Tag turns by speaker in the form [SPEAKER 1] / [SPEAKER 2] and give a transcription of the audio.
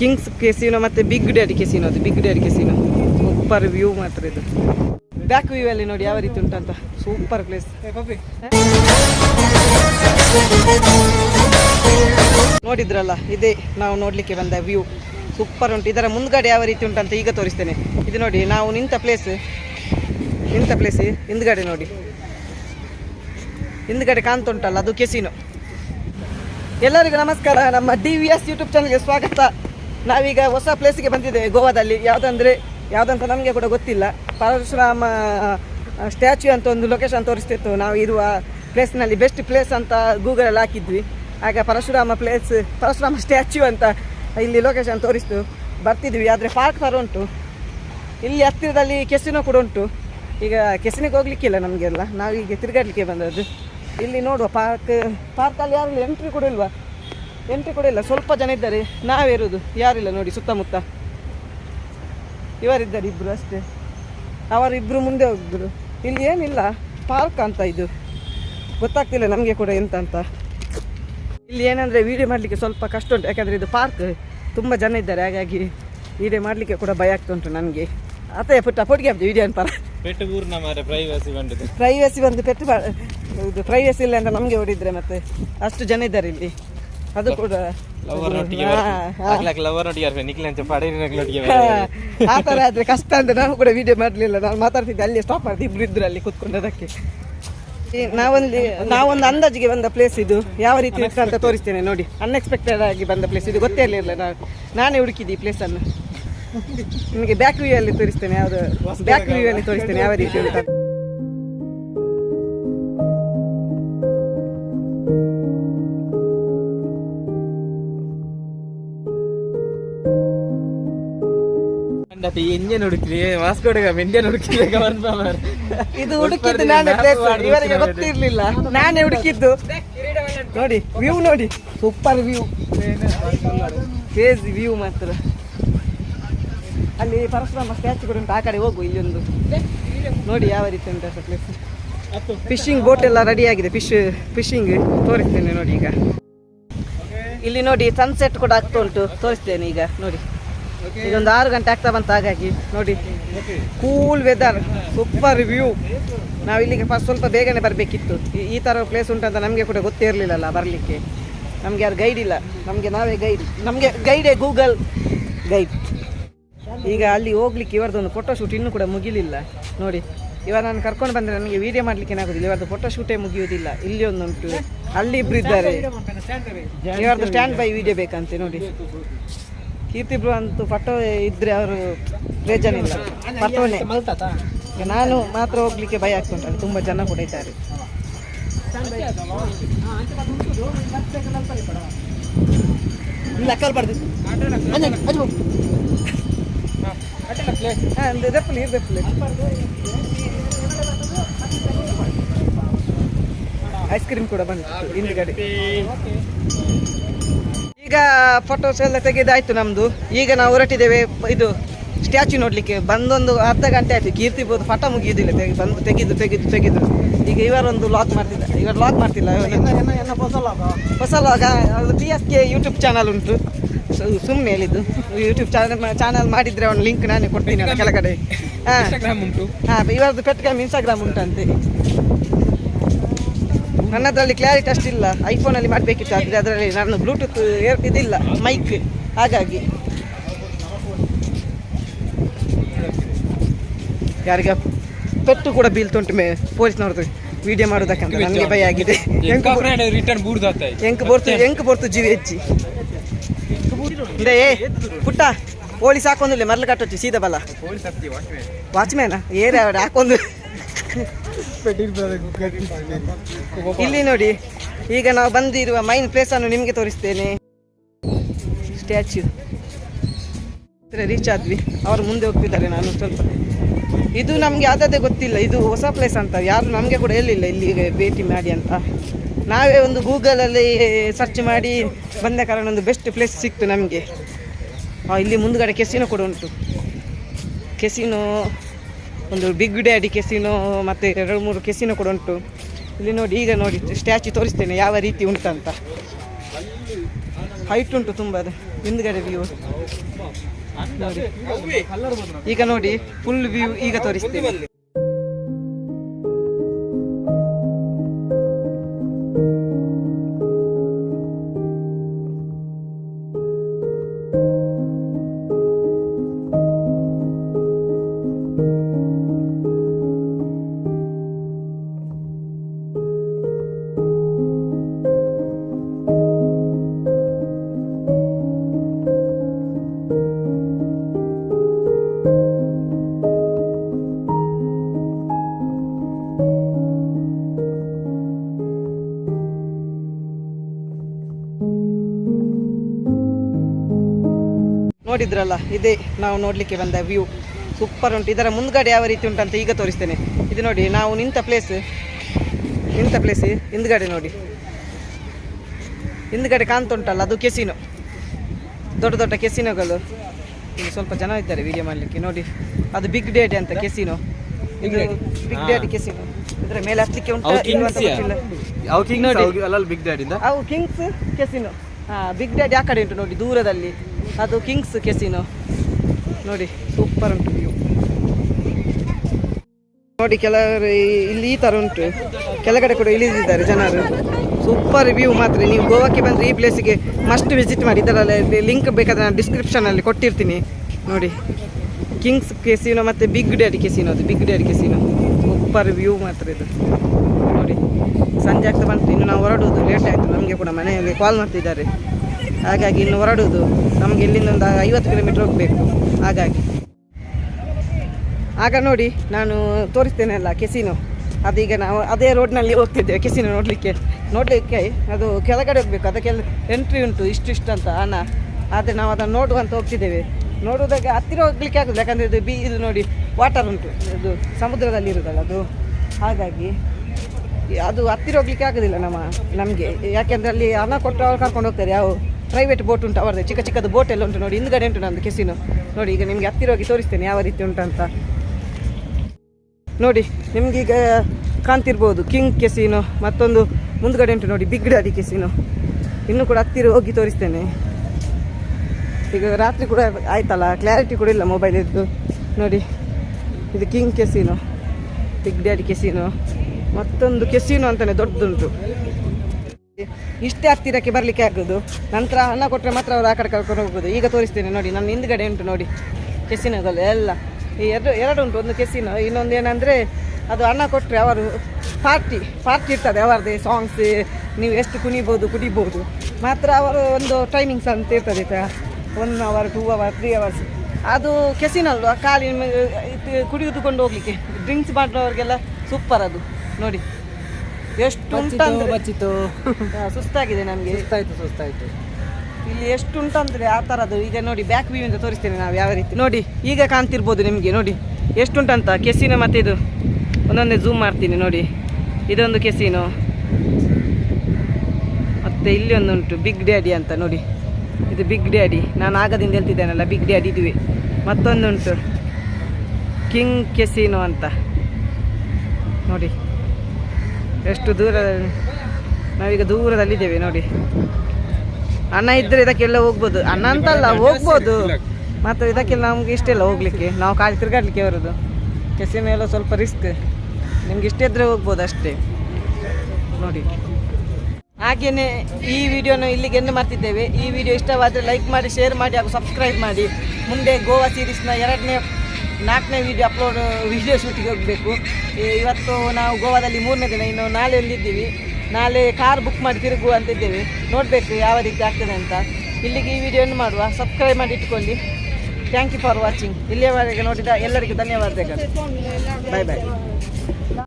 [SPEAKER 1] Kings casino ಮತ್ತು Big Daddy casino ಅದು Big Daddy casino super view ಮಾತ್ರ ಇದು. ಬ್ಯಾಕ್ ವ್ಯೂ ಅಲ್ಲಿ ನೋಡಿ ಯಾವ ರೀತಿ ಉಂಟಂತ ಸೂಪರ್ ಪ್ಲೇಸ್ ನೋಡಿದ್ರಲ್ಲ ಇದೇ ನಾವು ನೋಡಲಿಕ್ಕೆ ಬಂದ ವ್ಯೂ ಸೂಪರ್ ಉಂಟು. ಇದರ ಮುಂದ್ಗಡೆ ಯಾವ ರೀತಿ ಉಂಟಂತ ಈಗ ತೋರಿಸ್ತೇನೆ. ಇದು ನೋಡಿ ನಾವು ನಿಂತ ಪ್ಲೇಸ್ ನಿಂತ ಪ್ಲೇಸ್ ಹಿಂದ್ಗಡೆ ನೋಡಿ. ಹಿಂದ್ಗಡೆ ಕಾಣ್ತುಂಟಲ್ಲ ಅದು ಕೆಸಿನೋ ಎಲ್ಲರಿಗೂ ನಮಸ್ಕಾರ. ನಮ್ಮ ಡಿ ವಿ ಎಸ್ ಯೂಟ್ಯೂಬ್ ಚಾನಲ್ಗೆ ಸ್ವಾಗತ. ನಾವೀಗ ಹೊಸ ಪ್ಲೇಸಿಗೆ ಬಂದಿದ್ದೇವೆ, ಗೋವಾದಲ್ಲಿ. ಯಾವುದಂದ್ರೆ, ಯಾವುದಂತ ನಮಗೆ ಕೂಡ ಗೊತ್ತಿಲ್ಲ. ಪರಶುರಾಮ ಸ್ಟ್ಯಾಚ್ಯು ಅಂತ ಒಂದು ಲೊಕೇಶನ್ ತೋರಿಸ್ತಿತ್ತು. ನಾವು ಇರುವ ಪ್ಲೇಸ್ನಲ್ಲಿ ಬೆಸ್ಟ್ ಪ್ಲೇಸ್ ಅಂತ ಗೂಗಲಲ್ಲಿ ಹಾಕಿದ್ವಿ. ಆಗ ಪರಶುರಾಮ ಪ್ಲೇಸ್ ಪರಶುರಾಮ ಸ್ಟ್ಯಾಚ್ಯು ಅಂತ ಇಲ್ಲಿ ಲೊಕೇಶನ್ ತೋರಿಸ್ತು. ಬರ್ತಿದ್ವಿ, ಆದರೆ ಪಾರ್ಕ್ ಥರ ಉಂಟು. ಇಲ್ಲಿ ಹತ್ತಿರದಲ್ಲಿ ಕೆಸಿನೋ ಕೂಡ ಉಂಟು. ಈಗ ಕೆಸಿನಿಗೆ ಹೋಗ್ಲಿಕ್ಕಿಲ್ಲ ನಮಗೆಲ್ಲ. ನಾವೀಗ ತಿರುಗಾಡಲಿಕ್ಕೆ ಬಂದದ್ದು. ಇಲ್ಲಿ ನೋಡುವ ಪಾರ್ಕ್ ಪಾರ್ಕಲ್ಲಿ ಯಾರು ಎಂಟ್ರಿ ಕೂಡ ಇಲ್ವಾ? ಎಂಟ್ರಿ ಕೂಡ ಇಲ್ಲ. ಸ್ವಲ್ಪ ಜನ ಇದ್ದಾರೆ. ನಾವೇ ಇರೋದು. ಯಾರಿಲ್ಲ ನೋಡಿ ಸುತ್ತಮುತ್ತ. ಇವರಿದ್ದಾರೆ ಇಬ್ಬರು ಅಷ್ಟೇ. ಅವರಿಬ್ಬರು ಮುಂದೆ ಹೋಗಿದ್ರು ಇಲ್ಲಿ ಏನಿಲ್ಲ. ಪಾರ್ಕ್ ಅಂತ ಇದು. ಗೊತ್ತಾಗ್ತಿಲ್ಲ ನಮಗೆ ಕೂಡ ಎಂತ ಅಂತ. ಇಲ್ಲಿ ಏನಂದರೆ ವೀಡಿಯೋ ಮಾಡಲಿಕ್ಕೆ ಸ್ವಲ್ಪ ಕಷ್ಟ ಉಂಟು. ಯಾಕಂದರೆ ಇದು ಪಾರ್ಕ್. ತುಂಬ ಜನ ಇದ್ದಾರೆ. ಹಾಗಾಗಿ ವೀಡಿಯೋ ಮಾಡಲಿಕ್ಕೆ ಕೂಡ ಭಯ ಆಗ್ತಾ ಉಂಟು ನನಗೆ ಅದೇ ಪುಟ್ಟ ಪೊಟ್ಟಿಗೆ ಆಗ್ತದೆ ವೀಡಿಯೋ ಅಂತ
[SPEAKER 2] ಪ್ರೈವಸಿ ಬಂದಿದೆ.
[SPEAKER 1] ಪ್ರೈವಸಿ ಬಂದು ಪೆಟ್ಟು ಇದು ಪ್ರೈವಸಿ ಇಲ್ಲ ಅಂತ ನಮಗೆ ಹೊಡಿದ್ರೆ ಮತ್ತೆ. ಅಷ್ಟು ಜನ ಇದ್ದಾರೆ ಇಲ್ಲಿ. ಅದು ಕೂಡ. ಆ ಥರ ಆದರೆ ಕಷ್ಟ ಅಂತ ನಾವು ಕೂಡ ವಿಡಿಯೋ ಮಾಡಲಿಲ್ಲ. ನಾನು ಮಾತಾಡ್ತಿದ್ದೆ ಅಲ್ಲಿ ಸ್ಟಾಪ್ ಮಾಡಿದೆ ಇಬ್ರು ಇದ್ರು ಅಲ್ಲಿ ಕೂತ್ಕೊಂಡದಕ್ಕೆ. ನಾವೊಂದು ನಾವೊಂದು ಅಂದಾಜಿಗೆ ಬಂದ ಪ್ಲೇಸ್ ಇದು. ಯಾವ ರೀತಿ ಇರ್ತದೆ ಅಂತ ತೋರಿಸ್ತೇನೆ ನೋಡಿ. ಅನ್ಎಕ್ಸ್ಪೆಕ್ಟೆಡ್ ಆಗಿ ಬಂದ ಪ್ಲೇಸ್ ಇದು. ಗೊತ್ತೇ ಇರಲಿಲ್ಲ ನಾನು. ನಾನೇ ಹುಡುಕಿದ್ದೆ ಈ ಪ್ಲೇಸನ್ನು ನಿಮಗೆ ಬ್ಯಾಕ್ ವ್ಯೂ ಅಲ್ಲಿ ತೋರಿಸ್ತೇನೆ ಯಾವುದು? ಬ್ಯಾಕ್ ವ್ಯೂ ಅಲ್ಲಿ ತೋರಿಸ್ತೇನೆ ಯಾವ ರೀತಿ ಅಂತ.
[SPEAKER 2] ಕಂಡತಿ ಎಂಜನ್ ಹುಡುಕ್ರಿ ವಾಸ್ಕೋಡಿಗ ಹುಡುಕಿದ್ರೆ ಕನ್ಫರ್ಮ್
[SPEAKER 1] ಇದು ಹುಡುಕಿದ್ದು ನಾನೇ ಪ್ಲೇಸ್ ಇವರಿಗೆ ಗೊತ್ತಿರ್ಲಿಲ್ಲ. ನಾನೇ ಹುಡುಕಿದ್ದು. ನೋಡಿ ವ್ಯೂ ನೋಡಿ. ಸೂಪರ್ ವ್ಯೂ ಕ್ರೇಜಿ ವ್ಯೂ ಮಾತ್ರ. ಅಲ್ಲಿ ಪರಶುರಾಮ ಸ್ಟ್ಯಾಚು ಕೂಡ ಉಂಟು. ಆ ಕಡೆ ಹೋಗು ಇಲ್ಲೊಂದು. ನೋಡಿ ಯಾವ ರೀತಿ ಉಂಟು ಪ್ಲೇಸ್ ಫಿಶಿಂಗ್ ಬೋಟ್ ಎಲ್ಲ ರೆಡಿ ಆಗಿದೆ. ಫಿಶ್ ಫಿಶಿಂಗ್ ತೋರಿಸ್ತೇನೆ ನೋಡಿ ಈಗ. ಇಲ್ಲಿ ನೋಡಿ ಸನ್ಸೆಟ್ ಕೂಡ ಆಗ್ತಾ ಉಂಟು. ತೋರಿಸ್ತೇನೆ ಈಗ. ನೋಡಿ. ಈಗ ಒಂದು ಆರು ಗಂಟೆ ಆಗ್ತಾ ಬಂತು ಹಾಗಾಗಿ ನೋಡಿ. ಕೂಲ್ ವೆದರ್ ಸೂಪರ್ ವ್ಯೂ ನಾವು ಇಲ್ಲಿಗೆ ಫಸ್ಟ್ ಸ್ವಲ್ಪ ಬೇಗನೆ ಬರಬೇಕಿತ್ತು. ಈ ಥರ ಪ್ಲೇಸ್ ಉಂಟಂತ ನಮಗೆ ಕೂಡ ಗೊತ್ತೇ ಇರಲಿಲ್ಲಲ್ಲ ಬರಲಿಕ್ಕೆ. ನಮಗೆ ಯಾರು ಗೈಡ್ ಇಲ್ಲ. ನಮಗೆ ನಾವೇ ಗೈಡ್ ನಮಗೆ ಗೈಡೇ ಗೂಗಲ್ ಗೈಡ್ ಈಗ ಅಲ್ಲಿ ಹೋಗ್ಲಿಕ್ಕೆ ಇವರದೊಂದು ಫೋಟೋ ಶೂಟ್ ಇನ್ನೂ ಕೂಡ ಮುಗಿಲಿಲ್ಲ. ನೋಡಿ ಇವಾಗ ನಾನು ಕರ್ಕೊಂಡು ಬಂದರೆ ನನಗೆ ವೀಡಿಯೋ ಮಾಡಲಿಕ್ಕೆ ಏನಾಗೋದಿಲ್ಲ. ಇವರದ್ದು ಫೋಟೋ ಶೂಟೇ ಮುಗಿಯೋದಿಲ್ಲ. ಇಲ್ಲಿ ಒಂದುಂಟು. ಅಲ್ಲಿ ಇಬ್ರು ಇದ್ದಾರೆ. ಇವರದ್ದು ಸ್ಟ್ಯಾಂಡ್ ಬೈ ವೀಡಿಯೋ ಬೇಕಂತೆ ನೋಡಿ. ಕೀರ್ತಿ ಬ್ರೋ ಅಂತೂ ಫೋಟೋ ಇದ್ರೆ ಅವರು ಪ್ರಯೋಜನ ಇಲ್ಲ. ಫೋಟೋನೇ ನಾನು ಮಾತ್ರ ಹೋಗ್ಲಿಕ್ಕೆ ಭಯ ಆಗ್ತುಂಟು ತುಂಬ ಜನ ಕೂಡ ಇದ್ದಾರೆ. ದೆಪ್ಪಲಿ ದೆಪ್ಪಲಿ ಐಸ್ ಕ್ರೀಮ್ ಕೂಡ ಬಂತು ಹಿಂದ್ಗಡೆ. ಈಗ ಫೋಟೋಸ್ ಎಲ್ಲ ತೆಗೆದಾಯ್ತು ನಮ್ದು. ಈಗ ನಾವು ಹೊರಟಿದ್ದೇವೆ ಇದು ಸ್ಟ್ಯಾಚು ನೋಡ್ಲಿಕ್ಕೆ. ಬಂದೊಂದು ಅರ್ಧ ಗಂಟೆ ಆಯ್ತು ಕೀರ್ತಿ ಬೋದು ಫಟ ಮುಗಿಯುವುದಿಲ್ಲ ತೆಗೆ ಬಂದು ತೆಗೆದು ತೆಗೆದು ತೆಗೆದು. ಈಗ ಇವರೊಂದು ಲಾಕ್ ಮಾಡ್ತಿದ್ದ ಇವರು ಲಾಕ್ ಮಾಡ್ತಿಲ್ಲ ಹೊಸ ಲಾಗ ಅದು T S K YouTube channel ಉಂಟು. ಸುಮ್ಮನೆ ಹೇಳಿದ್ದು. ಯೂಟ್ಯೂಬ್ ಚಾನಲ್ ಚಾನಲ್ ಮಾಡಿದ್ರೆ ಅವ್ನು ಲಿಂಕ್ ನಾನೇ ಕೊಡ್ತೀನಿ ಕೆಳಗಡೆ. ಹಾಂ.
[SPEAKER 2] ಉಂಟು.
[SPEAKER 1] ಹಾಂ ಇವರದ್ದು ಪೆಟ್ಕಾಮ್ ಇನ್ಸ್ಟಾಗ್ರಾಮ್ ಉಂಟಂತೆ. ನನ್ನದ್ರಲ್ಲಿ ಕ್ಲಾರಿಟಿ ಅಷ್ಟಿಲ್ಲ. ಐಫೋನಲ್ಲಿ ಮಾಡಬೇಕಿತ್ತು ಆದರೆ ಅದರಲ್ಲಿ ನಾನು ಬ್ಲೂಟೂತ್ ಏರ್ ಇದಿಲ್ಲ ಮೈಕ್ ಹಾಗಾಗಿ. ಯಾರಿಗ ಪೆಟ್ಟು ಕೂಡ ಬೀಳ್ತುಂಟು ಮೇ ಪೊಲೀಸ್ನವ್ರದ್ದು ವಿಡಿಯೋ ಮಾಡೋದಕ್ಕಂತ ನನಗೆ ಭಯ ಆಗಿದೆ. ಎಂಕ್ ಬರ್ತು ಎಂಕ್ ಬರ್ತು ಜೀವಿ ಹೆಚ್ಚಿ. ಏ ಪುಟ್ಟ ಪೊಲೀಸ್ ಹಾಕೊಂದಿಲ್ಲ ಮರಳು ಕಟ್ಟೊಚ್ಚಿ ಸೀದಾ ಬಲ. ವಾಚ್ಮ್ಯಾನ ಏರ್ ಹಾಕೊಂಡು ಇಲ್ಲಿ ನೋಡಿ, ಈಗ ನಾವು ಬಂದಿರುವ ಮೈನ್ ಪ್ಲೇಸ್ ಅನ್ನು ನಿಮಗೆ ತೋರಿಸ್ತೇನೆ. ಸ್ಟ್ಯಾಚ್ಯೂ ರೀಚ್ ಆದ್ವಿ. ಅವರು ಮುಂದೆ ಹೋಗ್ತಿದ್ದಾರೆ ನಾನು ಸ್ವಲ್ಪ. ಇದು ನಮಗೆ ಯಾವುದೇ ಗೊತ್ತಿಲ್ಲ. ಇದು ಹೊಸ ಪ್ಲೇಸ್ ಅಂತ. ಯಾರು ನಮಗೆ ಕೂಡ ಹೇಳಿಲ್ಲ ಇಲ್ಲಿಗೆ ಭೇಟಿ ಮಾಡಿ ಅಂತ. ನಾವೇ ಒಂದು ಗೂಗಲಲ್ಲಿ ಸರ್ಚ್ ಮಾಡಿ ಬಂದ ಕಾರಣ ಒಂದು ಬೆಸ್ಟ್ ಪ್ಲೇಸ್ ಸಿಕ್ತು ನಮಗೆ. ಇಲ್ಲಿ ಮುಂದುಗಡೆ ಕೆಸಿನೋ ಕೂಡ ಉಂಟು. ಕೆಸಿನೋ ಒಂದು ಬಿಗ್ ಡ್ಯಾಡಿ ಕೆಸಿನೋ ಮತ್ತು ಎರಡು, ಮೂರು ಕೆಸಿನೋ ಕೂಡ ಉಂಟು. ಇಲ್ಲಿ ನೋಡಿ, ಈಗ ನೋಡಿ ಸ್ಟ್ಯಾಚು ತೋರಿಸ್ತೇನೆ, ಯಾವ ರೀತಿ ಉಂಟಂತ. ಹೈಟ್ ಉಂಟು ತುಂಬ ಅದು, ಹಿಂದ್ಗಡೆ ವ್ಯೂ ಈಗ ನೋಡಿ ಫುಲ್ ವ್ಯೂ ಈಗ ತೋರಿಸ್ತೀನಿ. ನೋಡಿದ್ರಲ್ಲ ಇದೇ ನಾವು ನೋಡಲಿಕ್ಕೆ ಬಂದ ವ್ಯೂ ಸೂಪರ್ ಉಂಟು. ಇದರ ಮುಂದ್ಗಡೆ ಯಾವ ರೀತಿ ಉಂಟಂತ ಈಗ ತೋರಿಸ್ತೇನೆ. ಇದು ನೋಡಿ ನಾವು ನಿಂತ ಪ್ಲೇಸ್ ನಿಂತ ಪ್ಲೇಸ್ ಹಿಂದ್ಗಡೆ ನೋಡಿ. ಹಿಂದ್ಗಡೆ ಕಾಣ್ತುಂಟಲ್ಲ ಅದು ಕೆಸಿನೋ ದೊಡ್ಡ ದೊಡ್ಡ ಕೆಸಿನೋಗಳು ಇಲ್ಲಿ ಸ್ವಲ್ಪ ಜನ ಇದ್ದಾರೆ ವಿಡಿಯೋ ಮಾಡಲಿಕ್ಕೆ. ನೋಡಿ ಅದು ಬಿಗ್ ಡ್ಯಾಡಿ ಅಂತ ಕೆಸಿನೋ ಇದು ಬಿಗ್ ಡ್ಯಾಡಿ ಕೆಸಿನೋ ಇದರ ಮೇಲೆ ಹತ್ತಲಿಕ್ಕೆ ಉಂಟು ನೋಡಿ.
[SPEAKER 2] ಅಲ್ಲ ಬಿಗ್ ಡ್ಯಾಡಿ
[SPEAKER 1] ಅವು ಕಿಂಗ್ಸ್ ಕೆಸಿನೋ ಹಾಂ ಬಿಗ್ ಡ್ಯಾಡಿ ಆ ಕಡೆ ಉಂಟು ನೋಡಿ ದೂರದಲ್ಲಿ. ಅದು ಕಿಂಗ್ಸ್ ಕೆಸಿನೋ ನೋಡಿ ಸೂಪರ್ ಉಂಟು ವ್ಯೂ ನೋಡಿ, ಕೆಲವರು ಇಲ್ಲಿ ಈ ಥರ ಉಂಟು. ಕೆಳಗಡೆ ಕೂಡ ಇಳಿದಿದ್ದಾರೆ ಜನರು. ಸೂಪರ್ ವ್ಯೂ ಮಾತ್ರ. ನೀವು ಗೋವಾಕ್ಕೆ ಬಂದರೆ ಈ ಪ್ಲೇಸಿಗೆ ಮಸ್ಟ್ ವಿಸಿಟ್ ಮಾಡಿ. ಇದರಲ್ಲಿ ಲಿಂಕ್ ಬೇಕಾದ್ರೆ ನಾನು ಡಿಸ್ಕ್ರಿಪ್ಷನಲ್ಲಿ ಕೊಟ್ಟಿರ್ತೀನಿ. ನೋಡಿ ಕಿಂಗ್ಸ್ ಕೆಸಿನೋ ಮತ್ತು ಬಿಗ್ ಡ್ಯಾಡಿ ಕೆಸಿನೋ ಅದು. Big Daddy casino super view ಮಾತ್ರ ಇದು. ನೋಡಿ, ಸಂಜೆ ಆಗ್ತಾ ಬಂತು. ಇನ್ನು ನಾವು ಹೊರಡುವುದು. ಲೇಟ್ ಆಯಿತು. ನಮಗೆ ಕೂಡ ಮನೆಯಲ್ಲಿ ಕಾಲ್ ಮಾಡ್ತಿದ್ದಾರೆ. ಹಾಗಾಗಿ ಇನ್ನು ಹೊರಡುವುದು ನಮಗೆ ಇಲ್ಲಿಂದ ಒಂದು ಐವತ್ತು ಕಿಲೋಮೀಟ್ರ್ ಹೋಗಬೇಕು. ಹಾಗಾಗಿ. ಆಗ ನೋಡಿ, ನಾನು ತೋರಿಸ್ತೇನೆ ಅಲ್ಲ ಕೆಸಿನೋ ಅದೀಗ ನಾವು ಅದೇ ರೋಡ್ನಲ್ಲಿ ಹೋಗ್ತಿದ್ದೇವೆ ಕೆಸಿನೋ ನೋಡಲಿಕ್ಕೆ. ನೋಡಲಿಕ್ಕೆ ಅದು ಕೆಳಗಡೆ ಹೋಗಬೇಕು, ಅದಕ್ಕೆಲ್ಲ ಎಂಟ್ರಿ ಉಂಟು, ಇಷ್ಟು ಇಷ್ಟು ಅಂತ, ಹಣ. ಆದರೆ ನಾವು ಅದನ್ನು ನೋಡುವಂತ ಹೋಗ್ತಿದ್ದೇವೆ. ನೋಡುವುದಾಗ ಹತ್ತಿರ ಹೋಗ್ಲಿಕ್ಕೆ ಆಗುದು ಯಾಕಂದರೆ ಇದು ಬಿ ಇದು ನೋಡಿ ವಾಟರ್ ಉಂಟು, ಇದು ಸಮುದ್ರದಲ್ಲಿ ಇರುವುದಲ್ಲ ಅದು. ಹಾಗಾಗಿ, ಅದು ಹತ್ತಿರ ಹೋಗ್ಲಿಕ್ಕೆ ಆಗೋದಿಲ್ಲ ನಮ್ಮ ನಮಗೆ. ಯಾಕೆಂದರೆ ಅಲ್ಲಿ ಹಣ ಕೊಟ್ಟು ಅವ್ರು ಕರ್ಕೊಂಡು ಹೋಗ್ತಾರೆ, ಯಾವ ಪ್ರೈವೇಟ್ ಬೋಟ್ ಉಂಟು ಅವರದ್ದು ಚಿಕ್ಕ ಚಿಕ್ಕದು ಬೋಟ್ ಎಲ್ಲ ಉಂಟು ನೋಡಿ, ಹಿಂದ್ಗಡೆ ಉಂಟು ನಂದು ಕೆಸಿನು ನೋಡಿ, ಈಗ ನಿಮಗೆ ಹತ್ತಿರ ಹೋಗಿ ತೋರಿಸ್ತೇನೆ ಯಾವ ರೀತಿ ಉಂಟಂತ ನೋಡಿ ನಿಮಗೀಗ ಕಾಣ್ತಿರ್ಬೋದು ಕಿಂಗ್ ಕೆಸಿನೋ ಮತ್ತೊಂದು ಮುಂದ್ಗಡೆ ಉಂಟು ನೋಡಿ ಬಿಗ್ ಡ್ಯಾಡಿ ಕೆಸಿನೋ ಇನ್ನೂ ಕೂಡ ಹತ್ತಿರ ಹೋಗಿ ತೋರಿಸ್ತೇನೆ. ಈಗ ರಾತ್ರಿ ಕೂಡ ಆಯ್ತಲ್ಲ ಕ್ಲಾರಿಟಿ ಕೂಡ ಇಲ್ಲ ಮೊಬೈಲ್ ಇದ್ದು. ನೋಡಿ, ಇದು King casino Big Daddy casino ಮತ್ತೊಂದು ಕೆಸಿನೋ ಅಂತಲೇ ದೊಡ್ಡದುಂಟು ಇಷ್ಟೇ ಹತ್ತಿರಕ್ಕೆ ಬರಲಿಕ್ಕೆ ಆಗೋದು. ನಂತರ ಹಣ ಕೊಟ್ಟರೆ ಮಾತ್ರ ಅವರು ಆ ಕಡೆ ಕರ್ಕೊಂಡು ಹೋಗೋದು. ಈಗ ತೋರಿಸ್ತೇನೆ ನೋಡಿ, ನನ್ನ ಹಿಂದ್ಗಡೆ ಉಂಟು ನೋಡಿ ಕೆಸಿನದಲ್ಲಿ ಎಲ್ಲ. ಈ ಎರಡು ಎರಡು ಉಂಟು ಒಂದು ಕೆಸಿನೋ ಇನ್ನೊಂದು ಏನಂದರೆ ಅದು ಹಣ ಕೊಟ್ಟರೆ ಅವರು ಪಾರ್ಟಿ ಪಾರ್ಟಿ ಇರ್ತದೆ ಅವರದೇ ಸಾಂಗ್ಸ್ ನೀವು ಎಷ್ಟು ಕುಣಿಬೋದು, ಕುಡಿಬೋದು. ಮಾತ್ರ ಅವರು ಒಂದು ಟೈಮಿಂಗ್ಸ್ ಅಂತ ಇರ್ತದೆ one hour two hour three hours ಅದು ಕೆಸಿನಲ್ವಾ ಖಾಲಿ ಕುಡಿದುಕೊಂಡು ಹೋಗ್ಲಿಕ್ಕೆ. ಡ್ರಿಂಕ್ಸ್ ಮಾಡೋರಿಗೆಲ್ಲ ಸೂಪರ್ ಅದು. ನೋಡಿ. ಎಷ್ಟು ಉಂಟಂತ
[SPEAKER 2] ಬಚ್ಚಿತು.
[SPEAKER 1] ಸುಸ್ತಾಗಿದೆ ನಮಗೆ.
[SPEAKER 2] ಸುಸ್ತಾಯ್ತು ಸುಸ್ತಾಯ್ತು.
[SPEAKER 1] ಇಲ್ಲಿ ಎಷ್ಟು ಉಂಟಂದ್ರೆ ಆ ಥರದ್ದು ಈಗ ನೋಡಿ ಬ್ಯಾಕ್ ವ್ಯೂ ಇಂದ ತೋರಿಸ್ತೇನೆ ನಾವು ಯಾವ ರೀತಿ. ನೋಡಿ ಈಗ ಕಾಣ್ತಿರ್ಬೋದು ನಿಮಗೆ ನೋಡಿ. ಎಷ್ಟುಂಟಂತ ಕೆಸಿನೋ ಮತ್ತೆ ಇದು. ಒಂದೊಂದೇ ಝೂಮ್ ಮಾಡ್ತೀನಿ ನೋಡಿ. ಇದೊಂದು ಕೆಸಿನೋ. ಮತ್ತೆ ಇಲ್ಲಿ ಒಂದುಂಟು ಬಿಗ್ ಡ್ಯಾಡಿ ಅಂತ ನೋಡಿ. ಇದು ಬಿಗ್ ಡ್ಯಾಡಿ ನಾನು ಆಗದಿಂದ ಹೇಳ್ತಿದ್ದೇನಲ್ಲ ಬಿಗ್ ಡ್ಯಾಡಿ ಇದುವೆ. ಮತ್ತೊಂದುಂಟು ಕಿಂಗ್ ಕೆಸಿನೋ ಅಂತ. ನೋಡಿ. ಎಷ್ಟು ದೂರ ನಾವೀಗ ದೂರದಲ್ಲಿದ್ದೇವೆ ನೋಡಿ. ಅಣ್ಣ ಇದ್ರೆ ಇದಕ್ಕೆಲ್ಲ ಹೋಗ್ಬೋದು. ಅಣ್ಣ ಅಂತಲ್ಲ, ಹೋಗ್ಬೋದು. ಮತ್ತು ಇದಕ್ಕೆಲ್ಲ ನಮ್ಗೆ ಇಷ್ಟ ಇಲ್ಲ ಹೋಗ್ಲಿಕ್ಕೆ. ನಾವು ಕಾಲು ತಿರ್ಗಾಡ್ಲಿಕ್ಕೆ ಬರೋದು. ಕೆಸಿನ ಎಲ್ಲ ಸ್ವಲ್ಪ ರಿಸ್ಕ್ ನಿಮ್ಗೆ ಇಷ್ಟ ಇದ್ರೆ ಹೋಗ್ಬೋದು ಅಷ್ಟೇ. ನೋಡಿ. ಹಾಗೆಯೇ ಈ ವಿಡಿಯೋನ ಇಲ್ಲಿಗೆ ಎಂದು ಮಾಡ್ತಿದ್ದೇವೆ. ಈ ವಿಡಿಯೋ ಇಷ್ಟವಾದರೆ ಲೈಕ್ ಮಾಡಿ ಶೇರ್ ಮಾಡಿ ಹಾಗೂ ಸಬ್ಸ್ಕ್ರೈಬ್ ಮಾಡಿ. ಮುಂದೆ ಗೋವಾ ಸೀರೀಸ್ನ ಎರಡನೇ ನಾಲ್ಕನೇ ವಿಡಿಯೋ ಅಪ್ಲೋಡ್ ವಿಡಿಯೋ ಶೂಟಿಗೆ ಹೋಗಬೇಕು. ಇವತ್ತು ನಾವು ಗೋವಾದಲ್ಲಿ ಮೂರನೇ ದಿನ, ಇನ್ನು ನಾಳೆ ಎಲ್ಲಿದ್ದೀವಿ? ನಾಳೆ ಕಾರ್ ಬುಕ್ ಮಾಡಿ ತಿರುಗುವ ಅಂತಿದ್ದೇವೆ ನೋಡಬೇಕು ಯಾವ ರೀತಿ ಆಗ್ತದೆ ಅಂತ. ಇಲ್ಲಿಗೆ ಈ ವಿಡಿಯೋವನ್ನು ಮಾಡುವ. ಸಬ್ಸ್ಕ್ರೈಬ್ ಮಾಡಿ ಇಟ್ಕೊಳ್ಳಿ. ಥ್ಯಾಂಕ್ ಯು ಫಾರ್ ವಾಚಿಂಗ್ ಇಲ್ಲಿಯವರೆಗೆ ನೋಡಿದ ಎಲ್ಲರಿಗೂ ಧನ್ಯವಾದಗಳು. ಬಾಯ್ ಬಾಯ್